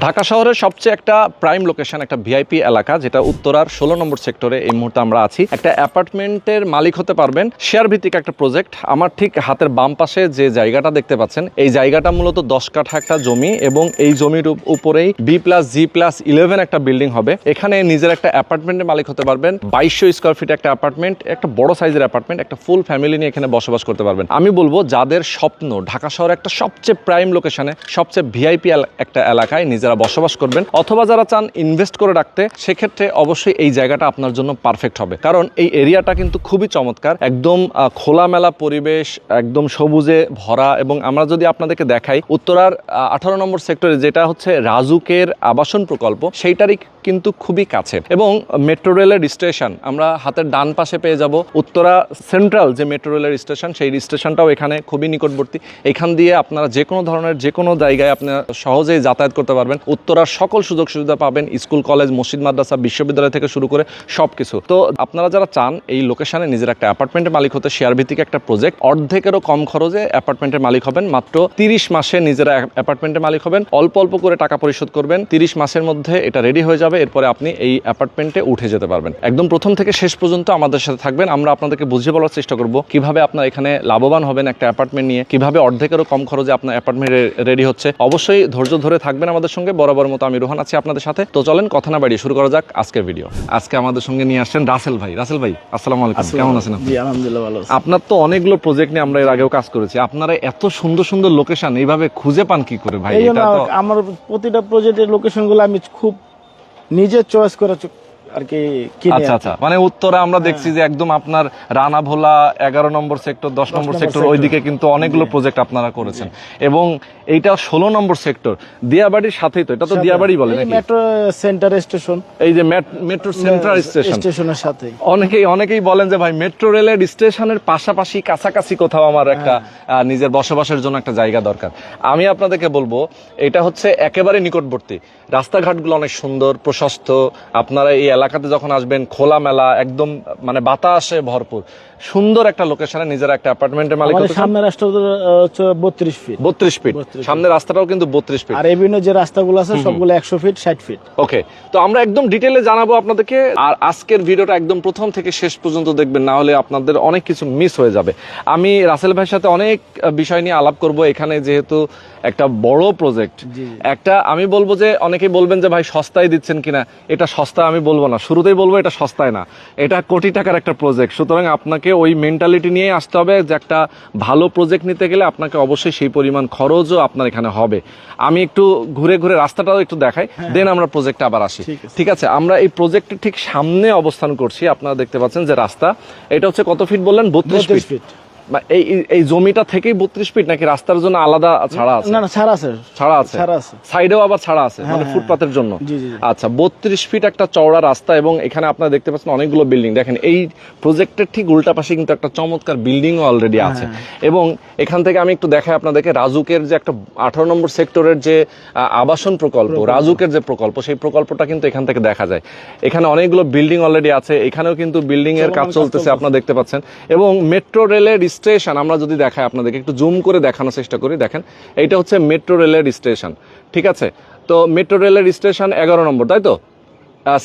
ঢাকা শহরের সবচেয়ে একটা প্রাইম লোকেশন একটা ভিআইপি এলাকা, যেটা উত্তরার ষোলো নম্বর সেক্টরে এই মুহূর্তে আমরা আছি। একটা অ্যাপার্টমেন্টের মালিক হতে পারবেন শেয়ার ভিত্তিক একটা প্রজেক্ট আমার ঠিক হাতের বাম পাশে যে জায়গাটা দেখতে পাচ্ছেন, এই জায়গাটা মূলত দশ কাঠা একটা জমি এবং এই জমির উপ- উপরেই B plus G plus eleven একটা বিল্ডিং হবে। এখানে নিজের একটা অ্যাপার্টমেন্টের মালিক হতে পারবেন, বাইশশো স্কোয়ার ফিট একটা অ্যাপার্টমেন্ট, একটা বড় সাইজের অ্যাপার্টমেন্ট, একটা ফুল ফ্যামিলি নিয়ে এখানে বসবাস করতে পারবেন। আমি বলব, যাদের স্বপ্ন, ঢাকা শহরে একটা সবচেয়ে প্রাইম লোকেশনে সবচেয়ে ভিআইপি একটা এলাকায় নিজেরা বসবাস করবেন অথবা যারা চান ইনভেস্ট করে রাখতে, সেক্ষেত্রে অবশ্যই এই জায়গাটা আপনার জন্য পারফেক্ট হবে। কারণ এই এরিয়াটা কিন্তু খুবই চমৎকার, একদম খোলামেলা পরিবেশ, একদম সবুজে ভরা এবং আমরা যদি আপনাদেরকে দেখাই, উত্তরার আঠারো নম্বর সেক্টরে যেটা হচ্ছে রাজুকের আবাসন প্রকল্প, সেইটারই কিন্তু খুবই কাছে। এবং মেট্রো রেলের স্টেশন আমরা হাতের ডান পাশে পেয়ে যাব উত্তরা সেন্ট্রাল যে মেট্রো রেলের স্টেশন সেই স্টেশনটাও এখানে খুবই নিকটবর্তী। এখান দিয়ে আপনারা যে কোনো ধরনের যে কোনো জায়গায় আপনারা সহজেই যাতায়াত করতে পারবেন। উত্তরার সকল সুযোগ সুবিধা পাবেন, স্কুল, কলেজ, মসজিদ, মাদ্রাসা, বিশ্ববিদ্যালয় থেকে শুরু করে সব কিছু তো আপনারা যারা চান এই লোকেশনে নিজের একটা অ্যাপার্টমেন্টের মালিক হতে শেয়ার ভিত্তিক একটা প্রজেক্ট, অর্ধেকেরও কম খরচে অ্যাপার্টমেন্টের মালিক হবেন, মাত্র তিরিশ মাসে নিজেরা অ্যাপার্টমেন্টের মালিক হবেন। অল্প অল্প করে টাকা পরিশোধ করবেন, তিরিশ মাসের মধ্যে এটা রেডি হয়ে যাবে, এরপরে আপনি এই অ্যাপার্টমেন্টে উঠে যেতে পারবেন। একদম প্রথম থেকে শেষ পর্যন্ত আমাদের সাথে থাকবেন, আমরা আপনাদেরকে বুঝিয়ে বলার চেষ্টা করব কীভাবে আপনার এখানে লাভবান হবেন একটা অ্যাপার্টমেন্ট নিয়ে, কীভাবে অর্ধেকেরও কম খরচে আপনার অ্যাপার্টমেন্ট রেডি হচ্ছে। অবশ্যই ধৈর্য ধরে থাকবেন আমাদের সঙ্গে। বরাবর মতো আমি রোহান আছি আপনাদের সাথে। তো চলেন কথা না বাড়িয়ে শুরু করা যাক আজকের ভিডিও আজকে আমাদের সঙ্গে নিয়ে আসছেন রাসেল ভাই। রাসেল ভাই আসসালামু আলাইকুম। কেমন আছেন আপনি? আলহামদুলিল্লাহ ভালো আছি। আপনার তো অনেকগুলো প্রজেক্ট নিয়ে আমরা এর আগেও কাজ করেছি। আপনারা এত সুন্দর সুন্দর লোকেশন এইভাবে খুঁজে পান কি করে ভাই? এটা তো আমার প্রতিটা প্রজেক্টের লোকেশনগুলো আমি খুব নিজে চয়েস করে আর কি আচ্ছা আচ্ছা। মানে উত্তরে আমরা দেখছি যে একদম আপনার রানা ভোলা এগারো নম্বর সেক্টর দশ নম্বর নম্বর সেক্টর ওইদিকে কিন্তু অনেকগুলো প্রজেক্ট আপনারা করেছেন। এবং এইটা ষোলো নম্বর সেক্টর। দিয়াবাড়ির সাথেই তো এটা তো দিয়াবাড়ি বলে নাকি? মেট্রো সেন্টার স্টেশন এই যে মেট্রো সেন্ট্রাল স্টেশন স্টেশনের সাথে অনেকেই অনেকেই বলেন যে ভাই মেট্রো রেলের স্টেশনের পাশাপাশি কাছাকাছি কোথাও আমার একটা আহ, নিজের বসবাসের জন্য একটা জায়গা দরকার। আমি আপনাদেরকে বলব এটা হচ্ছে একেবারে নিকটবর্তী। রাস্তাঘাটগুলো অনেক সুন্দর প্রশস্ত। আপনারা এই এলাকাতে যখন আসবেন খোলামেলা একদম মানে বাতাসে ভরপুর। সুন্দর একটা লোকেশনে নিজের একটা অ্যাপার্টমেন্টের মালিক সামনে রাস্তা হচ্ছে বত্রিশ ফিট বত্রিশ ফিট 32 সামনে রাস্তাটাও কিন্তু বত্রিশ ফিট আর এই বিভিন্ন যে রাস্তাগুলো আছে সবগুলো একশো ফিট ষাট ফিট ওকে তো আমরা একদম ডিটেলে জানাব আপনাদেরকে। আর আজকের ভিডিওটা একদম প্রথম থেকে শেষ পর্যন্ত দেখবেন না হলে আপনাদের অনেক কিছু মিস হয়ে যাবে। আমি রাসেল ভাইয়ের সাথে অনেক বিষয় নিয়ে আলাপ করব। এখানে যেহেতু একটা বড় প্রজেক্ট। একটা আমি বলব যে অনেকেই বলবেন যে ভাই সস্তায় দিচ্ছেন কিনা? এটা সস্তা আমি বলব না। শুরুতেই বলব এটা সস্তায় না। এটা কোটি টাকার একটা প্রজেক্ট সুতরাং আপনাকে ওই মেন্টালিটি নিয়ে আসতে হবে যে একটা ভালো প্রজেক্ট নিতে গেলে আপনাকে অবশ্যই সেই পরিমাণ খরচও আপনার এখানে হবে। আমি একটু ঘুরে ঘুরে রাস্তাটাও একটু দেখাই দেন আমরা প্রজেক্টে আবার আসি। ঠিক আছে। আমরা এই প্রজেক্টের ঠিক সামনে অবস্থান করছি। আপনারা দেখতে পাচ্ছেন যে রাস্তা। এটা হচ্ছে কত ফিট বললেন? বত্রিশ ফিট এই এই- জমিটা থেকেই বত্রিশ ফিট নাকি রাস্তার জন্য আলাদা ছাড়া আছে? না না ছাড় আছে। ছাড়া আছে? ছাড়া আছে। সাইডেও আবার ছাড়া আছে মানে হ্যাঁ, ফুটপাতের জন্য? জি। আচ্ছা বত্রিশ ফিট একটা চওড়া রাস্তা এবং এখানে আপনারা দেখতে পাচ্ছেন অনেকগুলো বিল্ডিং দেখেন এই প্রজেক্টের ঠিক উল্টা পাশে কিন্তু একটা চমৎকার বিল্ডিং অলরেডি আছে। হ্যাঁ। এবং এখান থেকে আমি একটু দেখাই আপনাদেরকে রাজুকের যে একটা আঠারো নম্বর সেক্টরের যে আবাসন প্রকল্প রাজুকের যে প্রকল্প সেই প্রকল্পটা কিন্তু এখান থেকে দেখা যায়। এখানে অনেকগুলো বিল্ডিং অলরেডি আছে এখানেও কিন্তু বিল্ডিং এর কাজ চলতেছে আপনারা দেখতে পাচ্ছেন। এবং মেট্রো রেলের স্টেশন আমরা যদি দেখাই আপনাদেরকে একটু জুম করে দেখানোর চেষ্টা করি দেখেন এইটা হচ্ছে মেট্রো রেলের স্টেশন ঠিক আছে? তো মেট্রো রেলের স্টেশন এগারো নম্বর তাই তো?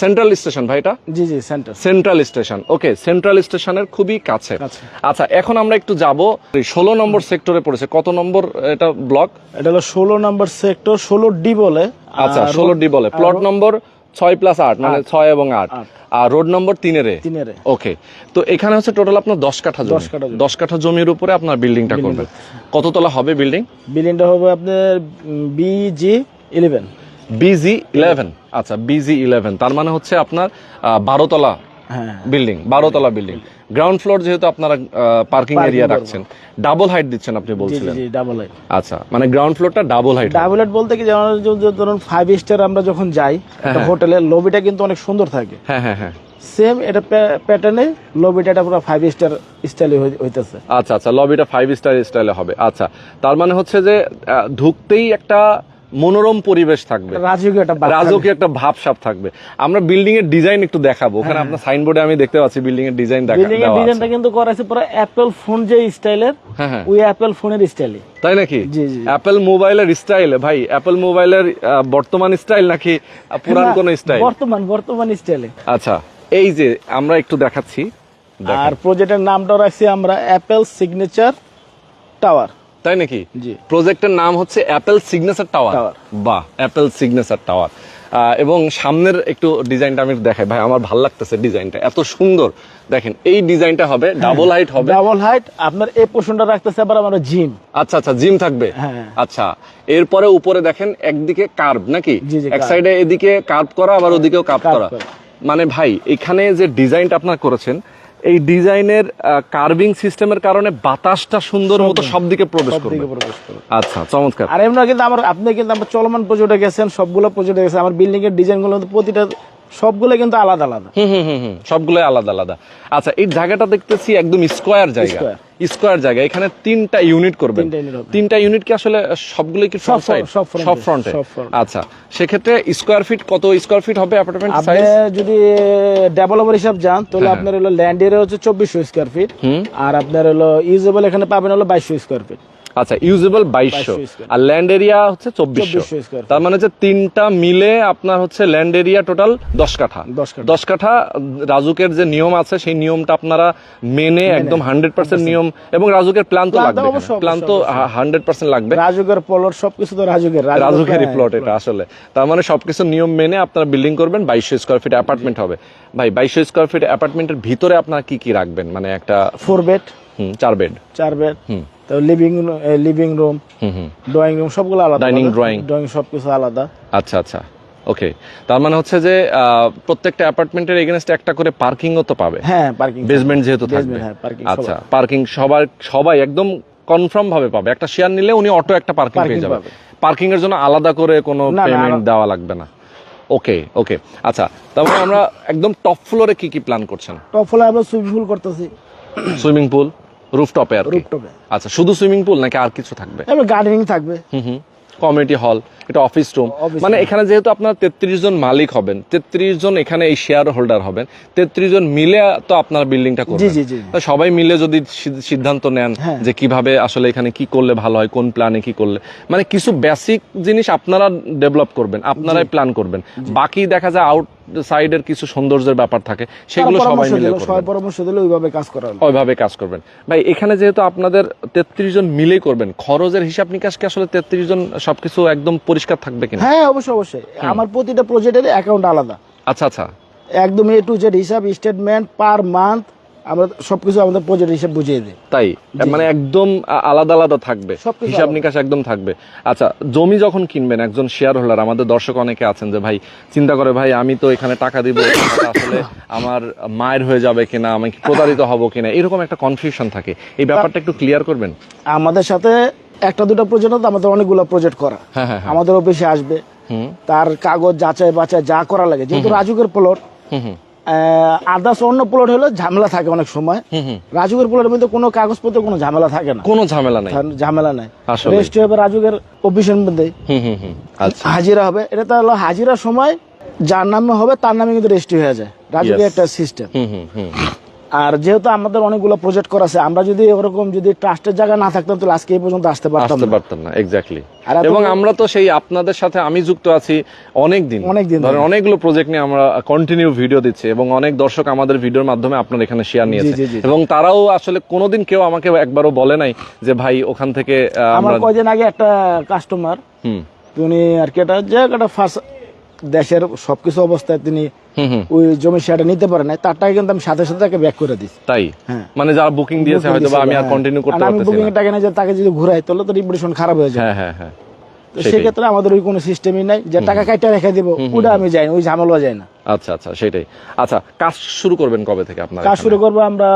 সেন্ট্রাল স্টেশন ভাই এটা? জি জি central central station okay central স্টেশনের খুবই কাছে। কাছে। আচ্ছা এখন আমরা একটু যাব ষোলো নম্বর সেক্টরে পড়েছে কত নম্বর এটা ব্লক এটা হলো ষোলো নম্বর সেক্টর ষোলো ডি বলে আচ্ছা ষোলো ডি বলে প্লট নম্বর ছয় প্লাস আট মানে ছয় এবং আট। আর রোড নম্বর তিনের তিনেরে। ওকে তো এখানে হচ্ছে টোটাল আপনার দশ কাঠা দশ কাঠা দশ কাঠা জমির উপরে আপনার বিল্ডিংটা করবেন। কততলা হবে বিল্ডিং বিল্ডিংটা হবে আপনার B G eleven B G eleven আচ্ছা বিজি ইলেভেন তার মানে হচ্ছে আপনার বারোতলা হ্যাঁ। বিল্ডিং বারোতলা বিল্ডিং গ্রাউন্ড ফ্লোর যেহেতু আপনারা পার্কিং এরিয়া রাখছেন ডাবল হাইট দিচ্ছেন আপনি বলছিলেন। জি ডাবল লাইট আচ্ছা মানে গ্রাউন্ড ফ্লোরটা ডাবল হাইট ডাবল লাইট বলতে কি যেমন ধরুন ফাইভ স্টার আমরা যখন যাই একটা হোটেলে লবিটা কিন্তু অনেক সুন্দর থাকে। হ্যাঁ হ্যাঁ হ্যাঁ। সেম এটা প্যাটার্নে লবিটা এটা পুরো ফাইভ স্টার স্টাইলে হইতেছে। আচ্ছা আচ্ছা লবিটা ফাইভ স্টার স্টাইলে হবে। আচ্ছা তার মানে হচ্ছে যে ঢুকতেই একটা মনোরম পরিবেশ থাকবে। রাজকীয় একটা বাপ রাজকীয় একটা ভাবসাব থাকবে। আমরা বিল্ডিং এর ডিজাইন একটু দেখাবো। ওখানে আপনার সাইনবোর্ডে আমি দেখতে পাচ্ছি বিল্ডিং এর ডিজাইন দেখা বিল্ডিং এর দেওয়া ডিজাইনটা কিন্তু করা আছে পুরো অ্যাপেল ফোন যে স্টাইলের হ্যাঁ হ্যাঁ। ওই অ্যাপেল ফোনের স্টাইলে তাই নাকি। অ্যাপেল মোবাইলের স্টাইল ভাই অ্যাপেল মোবাইলের বর্তমান স্টাইল নাকি পুরান কোন স্টাইল বর্তমান বর্তমান স্টাইলে আচ্ছা এই যে আমরা একটু দেখাচ্ছি। আর প্রজেক্টের নামটা রাখছি আমরা অ্যাপেল সিগনেচার টাওয়ার তাই নাকি? প্রজেক্টের নাম হচ্ছে অ্যাপেল সিগনেচার টাওয়ার। বাহ অ্যাপেল সিগনেচার টাওয়ার এবং সামনের একটু ডিজাইনটা আমি দেখাই। ভাই আমার ভালো লাগতেছে ডিজাইনটা। এত সুন্দর। দেখেন এই ডিজাইনটা হবে ডাবল হাইট হবে। ডাবল হাইট আপনার এই পোর্শনটা রাখতেছে আবার আমরা জিম আচ্ছা আচ্ছা জিম থাকবে? হ্যাঁ। আচ্ছা এরপরে উপরে দেখেন একদিকে কার্ভ নাকি? এক সাইডে এদিকে কার্ভ করা আবার ওদিকেও কার্ভ করা। করা। মানে ভাই এখানে যে ডিজাইনটা আপনার করেছেন এই ডিজাইনের কার্ভিং সিস্টেমের কারণে বাতাসটা সুন্দর মতো সবদিকে প্রবেশ করবে। দিকে প্রবেশ করবে। আচ্ছা চমৎকার। আর এমনি কিন্তু আমার আপনি কিন্তু আমার চলমান প্রজেক্টে গেছেন সবগুলো প্রজেক্টে গেছেন আমার বিল্ডিং এর ডিজাইনগুলো প্রতিটা সবগুলো কিন্তু আলাদা আলাদা। হুম হুম হুম হুম। সবগুলো আলাদা আলাদা। আচ্ছা এই জায়গাটা দেখতেছি একদম স্কোয়ার জায়গা। স্কোয়ার। জায়গা। এখানে তিনটা ইউনিট করবেন। তিনটা ইউনিট কি আসলে সবগুলো কি সব ফ্রন্ট সাইড সব ফ্রন্টে। আচ্ছা সেক্ষেত্রে স্কোয়ার ফিট কত? স্কোয়ার ফিট হবে অ্যাপার্টমেন্ট সাইজ যদি ডেভেলপার হিসাব যান তাহলে হ্যাঁ। আপনার হলো ল্যান্ড এরিয়া হচ্ছে চব্বিশশো স্কোয়ার ফিট আর আপনার হলো ইউজেবল এখানে পাবেন হলো বাইশশো স্কোয়ার ফিট আচ্ছা ইউজেবল বাইশশো। আর ল্যান্ড এরিয়া হচ্ছে চব্বিশশো। তার মানে হচ্ছে তিনটা মিলে আপনার হচ্ছে ল্যান্ড এরিয়া টোটাল দশ কাঠা। দশ কাঠা। রাজুকের যে নিয়ম আছে সেই নিয়মটা আপনারা মেনে একদম হান্ড্রেড পার্সেন্ট নিয়ম এবং রাজুকের প্ল্যান তো লাগবে প্ল্যান তো হান্ড্রেড পার্সেন্ট লাগবে। রাজুকের পলট সবকিছু তো রাজুকের রাজুকেরই প্লট এটা আসলে। তার মানে সবকিছু নিয়ম মেনে আপনারা বিল্ডিং করবেন বাইশশো স্কোয়ার ফিট অ্যাপার্টমেন্ট হবে। ভাই বাইশশো স্কোয়ার ফিট অ্যাপার্টমেন্টের ভিতরে আপনারা কি কি রাখবেন? মানে একটা ফোর বেড চার বেড চার বেড হুম। তো লিভিং লিভিং রুম হুম হুম। ড্রয়িং রুম সবগুলো আলাদা। আলাদা। drawing। ড্রয়িং সবকিছু আলাদা। আচ্ছা আচ্ছা। ওকে তার মানে হচ্ছে যে প্রত্যেকটা অ্যাপার্টমেন্টের এগেনস্টে একটা করে পার্কিংও তো পাবে। হ্যাঁ পার্কিং বেসমেন্ট যেহেতু থাকবে। হ্যাঁ, আচ্ছা পার্কিং সবার সবাই একদম কনফার্ম ভাবে পাবে। একটা শেয়ার নিলে উনি অটো একটা পার্কিং পেয়ে যাবে। পার্কিং এর জন্য আলাদা করে কোনো পেমেন্ট দেওয়া লাগবে না। ওকে ওকে আচ্ছা তারপরে আমরা একদম টপ ফ্লোরে কি কি প্ল্যান করছেন? টপ ফ্লোর আমরা সুইমিং পুল করতেছি। সুইমিং পুল রুফটপে আর রুফটপে আচ্ছা শুধু সুইমিং পুল নাকি আর কিছু থাকবে? এবার গার্ডেনিং থাকবে। হুম হুম। কমিউনিটি হল এটা অফিস রুম মানে এখানে যেহেতু আপনার তেত্রিশ জন মালিক হবেন তেত্রিশ জন এখানে এই শেয়ার হোল্ডার হবেন তেত্রিশ জন মিলে তো আপনার বিল্ডিংটা করবেন। সবাই মিলে যদি সিদ্ধান্ত নেন হ্যাঁ। যে কীভাবে আসলে এখানে কি করলে ভালো হয় কোন প্ল্যানে কি করলে। মানে কিছু বেসিক জিনিস আপনারা ডেভেলপ করবেন আপনারাই প্ল্যান করবেন। বাকি দেখা যায় আউট সাইডের কিছু সৌন্দর্যের ব্যাপার থাকে সেগুলো সবাই মিলে সবাই পরামর্শ দিলে ওইভাবে কাজ করা ওইভাবে কাজ করবেন। ভাই এখানে যেহেতু আপনাদের তেত্রিশ জন মিলেই করবেন খরচের হিসাব নিকাশ কি আসলে তেত্রিশ জন সবকিছু একদম পরিষ্কার থাকবে কিনা? হ্যাঁ অবশ্যই অবশ্যই। আমার প্রতিটা প্রজেক্টের অ্যাকাউন্ট আলাদা। আচ্ছা আচ্ছা। একদম এ টু জেড হিসাব স্টেটমেন্ট পার মান্থ আমরা সবকিছু আমাদের প্রজেক্ট হিসাব বুঝিয়ে দিই। তাই? মানে একদম আলাদা আলাদা থাকবে। হিসাব নিকাশ একদম থাকবে। আচ্ছা জমি যখন কিনবেন একজন শেয়ার হোল্ডার আমাদের দর্শক অনেকে আছেন যে ভাই চিন্তা করে ভাই আমি তো এখানে টাকা দিব আসলে আমার মায়ের হয়ে যাবে কিনা আমি কি প্রতারিত হব কিনা? এরকম একটা কনফিউশন থাকে। এই ব্যাপারটা একটু ক্লিয়ার করবেন? আমাদের সাথে একটা দুটো প্রজেক্ট তো আমাদের অনেকগুলো প্রজেক্ট করা। হ্যাঁ হ্যাঁ হ্যাঁ। আমাদের অফিসে আসবে। হুম। তার কাগজ যাচাই বাছাই যা করা লাগে যেহেতু রাজুকের প্লট হুম হুম। আদার্স অন্য প্লট হলে ঝামেলা থাকে অনেক সময়। রাজুগের রাজুকের প্লটের মধ্যে কোনো কাগজপত্র কোনো ঝামেলা থাকে না। কোনো ঝামেলা নাই। ঝামেলা নাই। রেজিস্ট্রি হবে রাজুকের অফিসের মধ্যে। আচ্ছা। হাজিরা হবে। এটা তো হলো হাজিরার সময় যার নামে হবে তার নামে কিন্তু রেজিস্ট্রি হয়ে যায়। রাজুকের একটা সিস্টেম হুম হুম হুম। আর যেহেতু আমাদের অনেকগুলো প্রজেক্ট করা আছে আমরা যদি ওরকম যদি ট্রাস্টের জায়গা না থাকতাম তাহলে আজকে এই পর্যন্ত আসতে পারতাম আসতে পারতাম না এক্স্যাক্টলি এবং আমরা তো সেই আপনাদের সাথে আমি যুক্ত আছি অনেক দিন অনেক দিন ধরেন ধরে। অনেকগুলো প্রজেক্ট নিয়ে আমরা কন্টিনিউ ভিডিও দিচ্ছি এবং অনেক দর্শক আমাদের ভিডিওর মাধ্যমে আপনার এখানে শেয়ার নিয়েছে। এবং তারাও আসলে কোনোদিন কেউ আমাকে একবারও বলে নাই যে ভাই ওখান থেকে আমার কয়দিন আগে একটা কাস্টমার হুম। উনি আর কি একটা যে একটা ফার্স্ট দেশের সবকিছু অবস্থায় তিনি ওই জমি শেয়ারটা নিতে পারে তার টাকা কিন্তু আমি সাথে সাথে তাকে ব্যাক করে দিচ্ছি তাই? হ্যাঁ। মানে যারা বুকিং দিয়েছে হয়তো আমি আর কন্টিনিউ করতে পারতেছি বুকিং না এর টাকা যে তাকে যদি ঘুরাই তাহলে তো রিপুটেশন খারাপ হয়ে যায় হ্যাঁ হ্যাঁ হ্যাঁ। সেক্ষেত্রে আমাদের ওই কোনো সিস্টেমই নাই যে টাকা কাইটা রেখে দিব ওটা আমি যাই না, ওই ঝামেলা যায় না। আচ্ছা আচ্ছা সেটাই। আচ্ছা কাজ শুরু করবেন কবে থেকে আপনার কাজ শুরু করব আমরা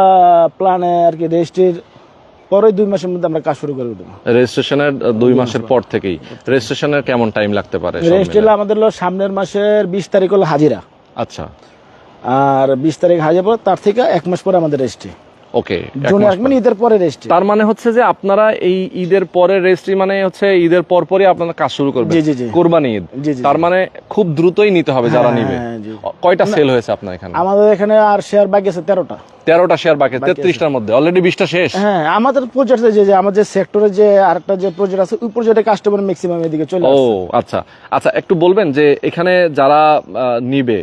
প্ল্যানে আর কি রেজিস্ট্রির পরে দুই মাসের মধ্যে আমরা কাজ শুরু করে দেবো। রেজিস্ট্রেশনের দুই মাসের পর থেকেই। রেজিস্ট্রেশনের কেমন টাইম লাগতে পারে রেজিস্ট্রেশন? আমাদের হলো সামনের মাসের বিশ তারিখ হলো হাজিরা। আচ্ছা। আর বিশ তারিখ হাজিরা পর তার থেকে এক মাস পরে আমাদের রেজিস্ট্রি ওকে জুনে আসবেন ঈদের পরে রেস্টে তার মানে হচ্ছে যে আপনারা এই ঈদের পরে রেজিস্ট্রি মানে হচ্ছে ঈদের পর পরই আপনারা কাজ শুরু করবেন। জি, জি, জি। কোরবানি ঈদ। তার মানে খুব দ্রুতই নিতে হবে যারা হ্যাঁ, নিবে। হ্যাঁ, কয়টা সেল হয়েছে আপনার এখানে? আমাদের এখানে আর শেয়ার বাকি আছে তেরোটা। তেরোটা শেয়ার বাকি তেত্রিশটার মধ্যে। অলরেডি বিশটা শেষ? হ্যাঁ আমাদের প্রজেক্ট যে যে আমাদের সেক্টরে যে আরেকটা যে প্রজেক্ট আছে ওই প্রজেক্টে কাস্টমার ম্যাক্সিমাম এদিকে চলে ও আচ্ছা। আচ্ছা একটু বলবেন যে এখানে যারা নিবে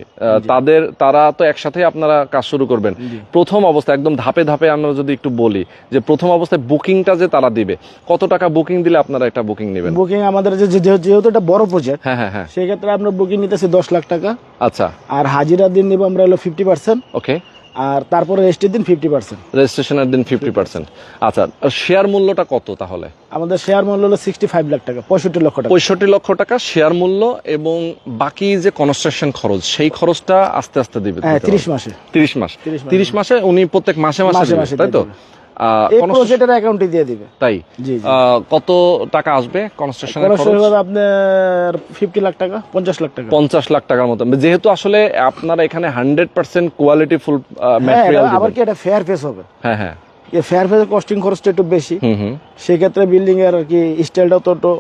তাদের তারা তো একসাথে আপনারা কাজ শুরু করবেন। প্রথম অবস্থা একদম ধাপে ধাপে আমরা যদি একটু বলি যে প্রথম অবস্থায় বুকিংটা যে তারা দিবে কত টাকা বুকিং দিলে আপনারা একটা বুকিং নেবেন? বুকিং আমাদের যে- যেহেতু এটা বড় প্রজেক্ট হ্যাঁ হ্যাঁ হ্যাঁ। সেক্ষেত্রে আমরা বুকিং নিতেছি দশ লাখ টাকা। আচ্ছা। আর হাজিরা দিন নেব আমরা হলো ফিফটি পার্সেন্ট ওকে আর তারপরে রেজিস্ট্রির দিন ফিফটি পার্সেন্ট রেজিস্ট্রেশনের দিন ফিফটি পার্সেন্ট আচ্ছা শেয়ার মূল্যটা কত তাহলে? আমাদের শেয়ার মূল্য হলো সিক্সটি ফাইভ লাখ টাকা পঁয়ষট্টি লক্ষ টাকা। পঁয়ষট্টি লক্ষ টাকা শেয়ার মূল্য এবং বাকি যে কনস্ট্রাকশন খরচ সেই খরচটা আস্তে আস্তে দিবে হ্যাঁ তিরিশ মাসে। তিরিশ মাস। 30 মাসে। তিরিশ মাসে উনি প্রত্যেক মাসে মাসে মাসে মাসে তাই তো? অ্যাকাউন্টে দিয়ে দিবে। তাই? কত টাকা আসবে কনস্ট্রাকশনের খরচ? খরচ হবে আপনার ফিফটি লাখ টাকা পঞ্চাশ লাখ টাকা। পঞ্চাশ লাখ টাকার মতো। যেহেতু আসলে আপনারা এখানে hundred percent quality full material আবার কি এটা ফেয়ার ফেস হবে? হ্যাঁ হ্যাঁ। এই ফেয়ার ফেসের কস্টিং খরচটা একটু বেশি। সেক্ষেত্রে বিল্ডিং এর আর কি স্টাইলটাও তো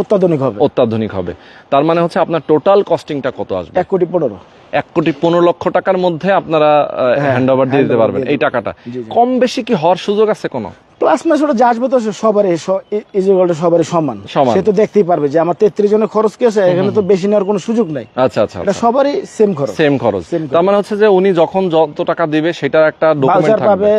অত্যাধুনিক হবে। অত্যাধুনিক হবে। তার মানে হচ্ছে আপনার টোটাল কস্টিংটা কত আসবে? এক কোটি পনেরো। এক কোটি পনেরো লক্ষ টাকার মধ্যে আপনারা হ্যান্ড ওভার দিয়ে দিতে পারবেন এই টাকাটা। কম বেশি কি হওয়ার সুযোগ আছে কোনো? প্লাস মাস ওটা যা আসবে তো সবারই ইজিগলটা সবারই সমান। সে তো দেখতেই পারবে যে আমার তেত্রিশ জনের খরচ কি আছে? এখানে তো বেশি নেওয়ার কোনো সুযোগ নাই। আচ্ছা আচ্ছা এটা সবারই সেম খরচ। সেম খরচ। তার মানে হচ্ছে যে উনি যখন যত টাকা দিবে সেটার একটা ডকুমেন্ট পাবে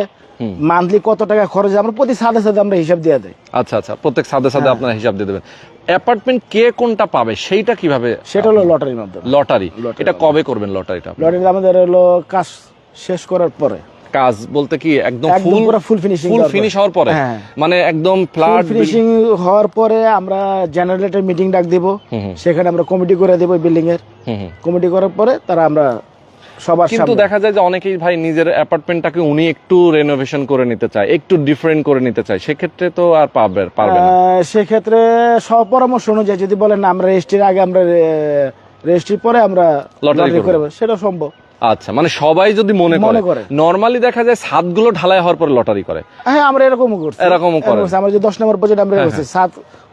মান্থলি কত টাকা খরচ আমরা প্রতি সাথে সাথে আমরা হিসাব দিয়ে দেয় আচ্ছা আচ্ছা প্রত্যেক সাথে সাথে আপনারা হিসাব দিয়ে দেবেন। অ্যাপার্টমেন্ট কে কোনটা পাবে সেইটা কীভাবে? সেটা হলো লটারির মাধ্যমে। লটারি। এটা কবে করবেন লটারিটা লটারি আমাদের হলো কাজ শেষ করার পরে। কাজ বলতে কি একদম ফুল পুরো full finishing ফুল ফিনিশ হওয়ার পরে? হ্যাঁ। মানে একদম ফুল ফ্ল্যাট ফিনিশিং হওয়ার পরে আমরা জেনারেটর মিটিং ডাক দিব। সেখানে আমরা কমিটি করে দেব বিল্ডিং এর। কমিটি করার পরে তারা আমরা সবার কিন্তু দেখা যায় যে অনেকেই ভাই নিজের অ্যাপার্টমেন্টটাকে উনি একটু রেনোভেশন করে নিতে চায় একটু ডিফারেন্ট করে নিতে চায় সেক্ষেত্রে তো আর পাবে পারবে না সেক্ষেত্রে সব পরামর্শ অনুযায়ী যদি বলেন আমরা রেজিস্ট্রির আগে আমরা রেজিস্ট্রির পরে আমরা লটারি করব। করে সেটা সম্ভব আচ্ছা মানে সবাই যদি মনে করে করে। নরমালি দেখা যায় ছাদগুলো ঢালাই হওয়ার পরে লটারি করে হ্যাঁ আমরা এরকমও করছি এরকমও করেন। করছি। আমরা যে দশ নম্বর পর্যন্ত আমরা করছি সাত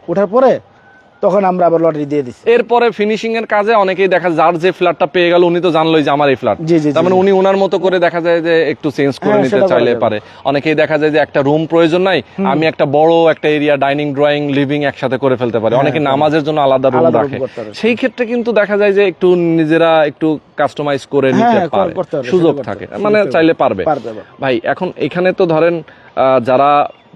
ওঠার পরে তখন আমরা আবার লটারি দিয়ে দিচ্ছি এরপরে ফিনিশিং এর কাজে অনেকেই দেখা যার যে ফ্ল্যাটটা পেয়ে গেল উনি তো জানলোই যে আমার এই ফ্ল্যাট জি, জি, তার মানে উনি ওনার মতো করে দেখা যায় যে একটু চেঞ্জ করে হ্যাঁ, নিতে চাইলে পারে। অনেকেই দেখা যায় যে একটা রুম প্রয়োজন নাই আমি একটা বড় একটা এরিয়া ডাইনিং ড্রয়িং লিভিং একসাথে করে ফেলতে পারে। অনেকে নামাজের জন্য আলাদা রুম হ্যাঁ, রাখে। সেই ক্ষেত্রে কিন্তু দেখা যায় যে একটু নিজেরা একটু কাস্টমাইজ করে নিতে হ্যাঁ, পারে। সুযোগ থাকে। মানে চাইলে পারবে। ভাই এখন এখানে তো ধরেন আহ, যারা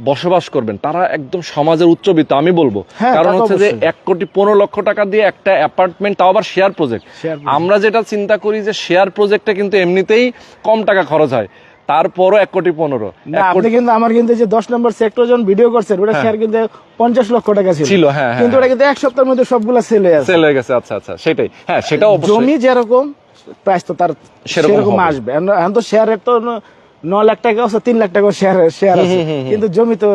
বসবাস করবেন তারা একদম সমাজের উচ্চবিত্ত আমি বলব। হ্যাঁ, কারণ হচ্ছে যে এক কোটি পনেরো লক্ষ টাকা দিয়ে একটা অ্যাপার্টমেন্ট তাও আবার শেয়ার প্রজেক্ট আমরা যেটা চিন্তা করি যে শেয়ার প্রজেক্টে কিন্তু এমনিতেই কম টাকা খরচ হয় তারপরও এক কোটি পনেরো। আপনি কিন্তু আমার কিন্তু যে দশ নম্বর সেক্টর যখন ভিডিও করছেন ওটা শেয়ার কিন্তু পঞ্চাশ লক্ষ টাকা ছিল। ছিল, হ্যাঁ, হ্যাঁ, কিন্তু ওটা কিন্তু এক সপ্তাহের মধ্যে সবগুলা সেল হয়ে সেল হয়ে গেছে আচ্ছা আচ্ছা সেটাই। হ্যাঁ সেটা অবশ্যই। জমি যেরকম প্রাইস তো তার সেরকম আসবে। এখন তো শেয়ার রেট তো ন- লাখ টাকা আছে তিন লাখ টাকা শেয়ার শেয়ার আছে। কিন্তু জমি তো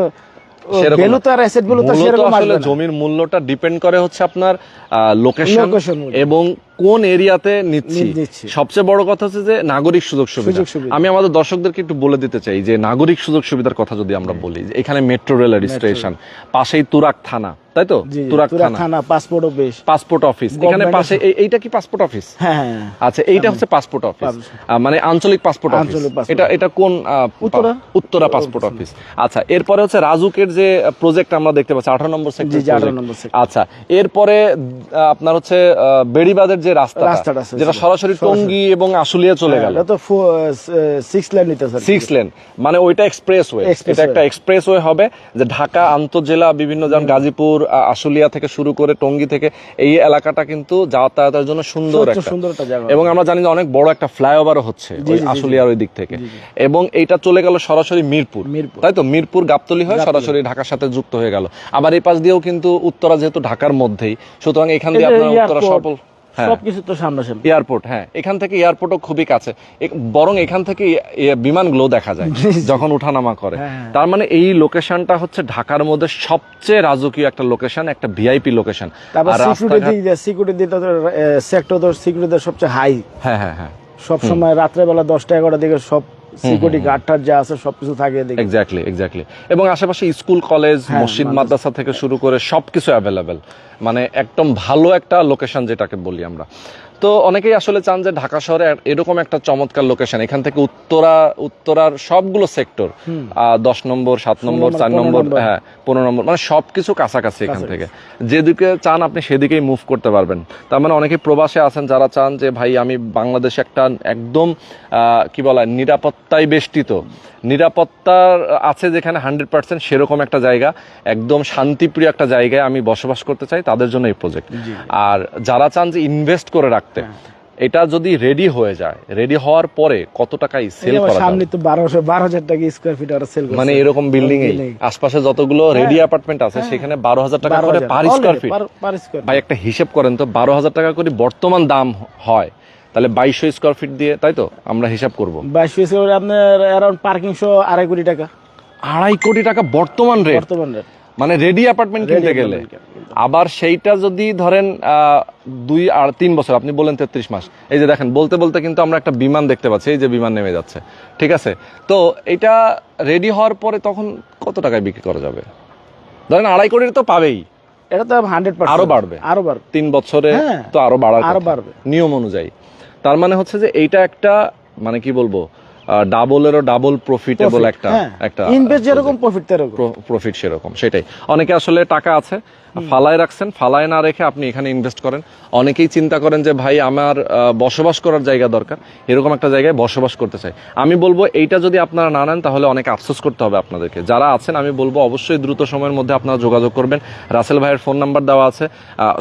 ভ্যালু তো আর অ্যাসেট ভ্যালু তো সেরকম আসলে জমির মূল্যটা ডিপেন্ড করে হচ্ছে আপনার লোকেশন এবং কোন এরিয়াতে নিচ্ছি। সবচেয়ে বড় কথা হচ্ছে যে নাগরিক সুযোগ সুবিধা। আমি আমাদের দর্শকদেরকে একটু বলে দিতে চাই যে নাগরিক সুযোগ সুবিধার কথা যদি আমরা বলি এখানে মেট্রো রেলের স্টেশন পাশেই তুরাক থানা তাই তো? তুরাক থানা। পাসপোর্ট অফিস পাসপোর্ট অফিস এখানে পাশে এইটা কি পাসপোর্ট অফিস হ্যাঁ হ্যাঁ হ্যাঁ। আচ্ছা এইটা হচ্ছে পাসপোর্ট অফিস মানে আঞ্চলিক পাসপোর্ট অফিস এটা এটা কোন উত্তরা? উত্তরা পাসপোর্ট অফিস আচ্ছা এরপরে হচ্ছে রাজুকের যে প্রজেক্ট আমরা দেখতে পাচ্ছি আঠারো নম্বর সেক্টর জি, 18 নম্বর sector। আচ্ছা এরপরে আপনার হচ্ছে আহ, বেড়িবাঁধের যে রাস্তা রাস্তাটা যেটা সরাসরি টঙ্গী এবং আশুলিয়া চলে গেল। এটা তো সিক্স লাইন নিতে স্যার। সিক্স লেন মানে ওইটা এক্সপ্রেস ওয়ে এটা একটা এক্সপ্রেস ওয়ে হবে যে ঢাকা আন্তজেলা বিভিন্ন যেমন গাজীপুর আশুলিয়া থেকে শুরু করে টঙ্গী থেকে এই এলাকাটা কিন্তু যাতায়াতের জন্য সুন্দর একটা। সুন্দর একটা জায়গা। এবং আমরা জানি যে অনেক বড় একটা ফ্লাইওভারও হচ্ছে ওই আশুলিয়ার ওই দিক থেকে। এবং এইটা চলে গেল সরাসরি মিরপুর। তাই তো? মিরপুর গাবতলি হয়ে সরাসরি ঢাকার সাথে যুক্ত হয়ে গেল। আবার এই পাশ দিয়েও কিন্তু উত্তরা যেহেতু ঢাকার মধ্যেই সুতরাং এখান দিয়ে আপনার উত্তরা সফল হ্যাঁ সবকিছু তো সামনাসামনি। এয়ারপোর্ট হ্যাঁ। এখান থেকে এয়ারপোর্টও খুবই কাছে। বরং এখান থেকে বিমানগুলো দেখা যায় যখন উঠানামা করে। হ্যাঁ। তার মানে এই লোকেশনটা হচ্ছে ঢাকার মধ্যে সবচেয়ে রাজকীয় একটা লোকেশন একটা ভিআইপি লোকেশন। তারপর আর সিকিউরিটি সেক্টর সিকিউরিটি সবচেয়ে হাই হ্যাঁ হ্যাঁ হ্যাঁ। সব সময় রাত্রেবেলা দশটা এগারোটা দিকে সব সিকিউরিটি গার্ডটার যা আছে সবকিছু থাকে এদিকে। এক্স্যাক্টলি এক্স্যাক্টলি এবং আশেপাশে স্কুল কলেজ হ্যাঁ, মসজিদ মাদ্রাসা। মাদ্রাসা থেকে শুরু করে সবকিছু অ্যাভেলেবেল মানে একদম ভালো একটা লোকেশন যেটাকে বলি আমরা। তো অনেকেই আসলে চান যে ঢাকা শহরে এরকম একটা চমৎকার লোকেশন এখান থেকে উত্তরা উত্তরার সবগুলো সেক্টর দশ নম্বর সাত নম্বর চার নম্বর। হ্যাঁ পনেরো নম্বর মানে সবকিছু কাছাকাছি এখান থেকে। যেদিকে চান আপনি সেদিকেই মুভ করতে পারবেন। তার মানে অনেকে প্রবাসে আছেন যারা চান যে ভাই আমি বাংলাদেশে একটা একদম কি বলা নিরাপত্তায় বেষ্টিত। নিরাপত্তার আছে যেখানে হান্ড্রেড পার্সেন্ট সেরকম একটা জায়গা একদম শান্তিপ্রিয় একটা জায়গায় আমি বসবাস করতে চাই তাদের জন্য এই প্রজেক্ট আর যারা চান যে ইনভেস্ট করে রাখতে এটা যদি রেডি হয়ে যায় রেডি হওয়ার পরে কত টাকায় সেল করা সামনে তো বারোশো বারো হাজার টাকা স্কোয়ার ফিট ওরা সেল মানে এরকম বিল্ডিং এই। আশপাশে যতগুলো রেডি অ্যাপার্টমেন্ট আছে সেখানে বারো হাজার টাকা করে পার স্কোয়ার ফিট ভাই একটা হিসেব করেন তো বারো হাজার টাকা করে বর্তমান দাম হয় তাহলে বাইশশো স্কোয়ার ফিট দিয়ে তাই তো? আমরা হিসাব করব। বাইশ পিস করে আপনার অ্যারাউন্ড পার্কিং সহ আড়াই কোটি টাকা। আড়াই কোটি টাকা বর্তমান রেট বর্তমান রেট মানে রেডি অ্যাপার্টমেন্ট কিনতে গেলে। আবার সেইটা যদি ধরেন আহ, দুই আর তিন বছর আপনি বলেন তেত্রিশ মাস। এই যে দেখেন বলতে বলতে কিন্তু আমরা একটা বিমান দেখতে পাচ্ছি এই যে বিমান নেমে যাচ্ছে। ঠিক আছে? তো এটা রেডি হওয়ার পরে তখন কত টাকায় বিক্রি করা যাবে? ধরেন আড়াই কোটির তো পাবেই। এটা তো হান্ড্রেড আরও বাড়বে। আরও বাড়বে। তিন বছরে হ্যাঁ, তো আরও বাড়ার আরও বাড়বে। নিয়ম অনুযায়ী। তার মানে হচ্ছে যে এইটা একটা মানে কি বলব ডাবলেরও ডাবল প্রফিটেবল একটা একটা ইনভেস্ট হ্যাঁ। যেরকম প্রফিট প্রফিট সেরকম সেটাই। অনেকে আসলে টাকা আছে ফালায় রাখছেন ফালায় না রেখে আপনি এখানে ইনভেস্ট করেন। অনেকেই চিন্তা করেন যে ভাই আমার বসবাস করার জায়গা দরকার। এরকম একটা জায়গায় বসবাস করতে চাই। আমি বলব এইটা যদি আপনারা না নেন তাহলে অনেক আফসোস করতে হবে আপনাদেরকে। যারা আছেন আমি বলব অবশ্যই দ্রুত সময়ের মধ্যে আপনারা যোগাযোগ করবেন। রাসেল ভাইয়ের ফোন নাম্বার দেওয়া আছে।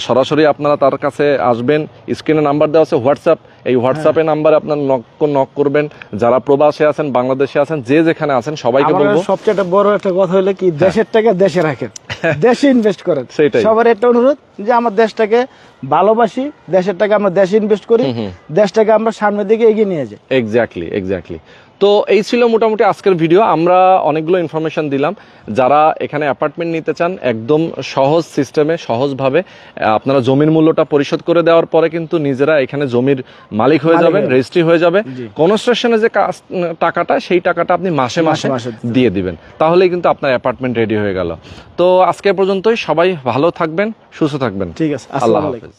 সরাসরি আপনারা তার কাছে আসবেন। স্ক্রিনে নাম্বার দেওয়া আছে হোয়াটসঅ্যাপ এই হোয়াটসঅ্যাপে নাম্বারে আপনার নক নক করবেন। যারা প্রবাসে আছেন বাংলাদেশে আছেন যে যেখানে আছেন সবাইকে বলব সবচেয়ে বড় একটা কথা হলো কি দেশের টাকা দেশে রাখেন। দেশে ইনভেস্ট করেন। সবার একটা অনুরোধ যে আমার দেশটাকে ভালোবাসি দেশের টাকা আমরা দেশে ইনভেস্ট করি দেশটাকে আমরা সামনের দিকে এগিয়ে নিয়ে যাই। এক্স্যাক্টলি এক্স্যাক্টলি তো এই ছিল মোটামুটি আজকের ভিডিও আমরা অনেকগুলো ইনফরমেশন দিলাম। যারা এখানে অ্যাপার্টমেন্ট নিতে চান একদম সহজ সিস্টেমে সহজভাবে আপনারা জমির মূল্যটা পরিশোধ করে দেওয়ার পরে কিন্তু নিজেরা এখানে জমির মালিক হয়ে যাবেন রেজিস্ট্রি হয়ে যাবে। কনস্ট্রাকশনে যে কাজ টাকাটা সেই টাকাটা আপনি মাসে মাসে মাসে দিয়ে দিবেন। তাহলেই কিন্তু আপনার অ্যাপার্টমেন্ট রেডি হয়ে গেল। তো আজকে পর্যন্তই। সবাই ভালো থাকবেন সুস্থ থাকবেন। ঠিক আছে। আল্লাহ হাফেজ।